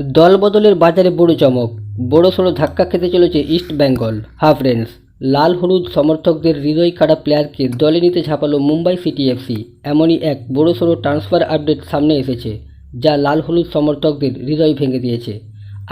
দল বদলের বাজারে বড় চমক, বড় সড়ো ধাক্কা খেতে চলেছে ইস্ট বেঙ্গল। হাফ রেঞ্জ লাল হলুদ সমর্থকদের হৃদয় কাটা প্লেয়ারকে দলে নিতে ঝাঁপালো মুম্বাই সিটি এফসি এমনই এক বড় সড়ো ট্রান্সফার আপডেট সামনে এসেছে, যা লাল হলুদ সমর্থকদের হৃদয় ভেঙে দিয়েছে।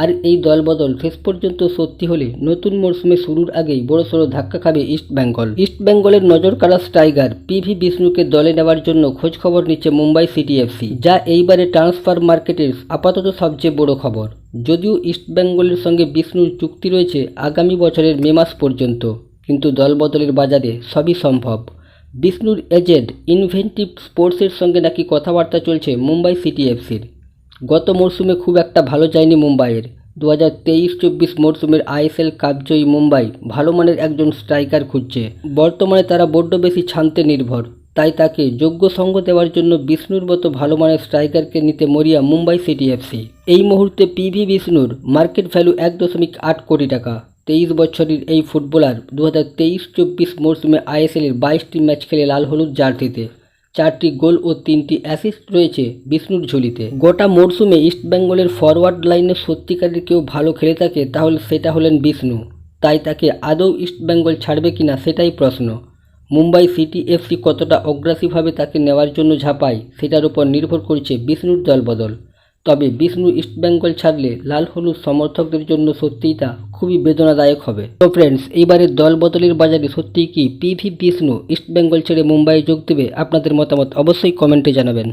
আর এই দলবদল শেষ পর্যন্ত সত্যি হলে নতুন মরশুমে শুরুর আগেই বড়সড় ধাক্কা খাবে ইস্ট বেঙ্গল। ইস্ট বেঙ্গলের নজর কাড়া স্ট্রাইকার পিভি বিষ্ণুকে দলে নেওয়ার জন্য খোঁজ খবর নিচ্ছে মুম্বাই সিটি এফসি, যা এইবারে ট্রান্সফার মার্কেটের আপাতত সবচেয়ে বড় খবর। যদিও ইস্ট বেঙ্গলের সঙ্গে বিষ্ণুর চুক্তি রয়েছে আগামী বছরের মে মাস পর্যন্ত, কিন্তু দলবদলের বাজারে সবই সম্ভব। বিষ্ণুর এজেন্ট ইনভেন্টিভ স্পোর্টসের সঙ্গে নাকি কথাবার্তা চলছে মুম্বাই সিটি এফসির। গত মরশুমে খুব একটা ভালো যায়নি মুম্বাইয়ের। দু হাজার তেইশ চব্বিশ মরশুমের আইএসএল কাপজয়ী মুম্বাই ভালো মানের একজন স্ট্রাইকার খুঁজছে। বর্তমানে তারা বড্ড বেশি ছানতে নির্ভর, তাই তাকে যোগ্য সঙ্গ দেওয়ার জন্য বিষ্ণুর মতো ভালো মানের স্ট্রাইকারকে নিতে মরিয়া মুম্বাই সিটি এফসি। এই মুহূর্তে পিভি বিষ্ণুর মার্কেট ভ্যালু এক দশমিক আট কোটি টাকা। তেইশ বছরের এই ফুটবলার দু হাজার তেইশ চব্বিশ মরশুমে আইএসএলের বাইশটি ম্যাচ খেলে লাল হলুদ জার্সিতে। চারটি গোল ও তিনটি অ্যাসিস্ট রয়েছে বিষ্ণুর ঝুলিতে। গোটা মরশুমে ইস্টবেঙ্গলের ফরওয়ার্ড লাইনে সত্যিকারের কেউ ভালো খেলে থাকে, তাহলে সেটা হলেন বিষ্ণু। তাই তাকে আদৌ ইস্টবেঙ্গল ছাড়বে কিনা সেটাই প্রশ্ন। মুম্বাই সিটি এফসি কতটা অগ্রাসীভাবে তাকে নেওয়ার জন্য ঝাঁপায়, সেটার উপর নির্ভর করছে বিষ্ণুর দলবদল। তবে বিষ্ণু ইস্টবেঙ্গল ছাড়লে লাল হলুদ সমর্থকদের জন্য সত্যিই তা খুবই বেদনাদায়ক হবে। তো ফ্রেন্ডস এইবারে দল বদলের বাজারে সত্যিই কি পিভি বিষ্ণু ইস্টবেঙ্গল ছেড়ে মুম্বাই যোগ দেবে আপনাদের মতামত অবশ্যই কমেন্টে জানাবেন।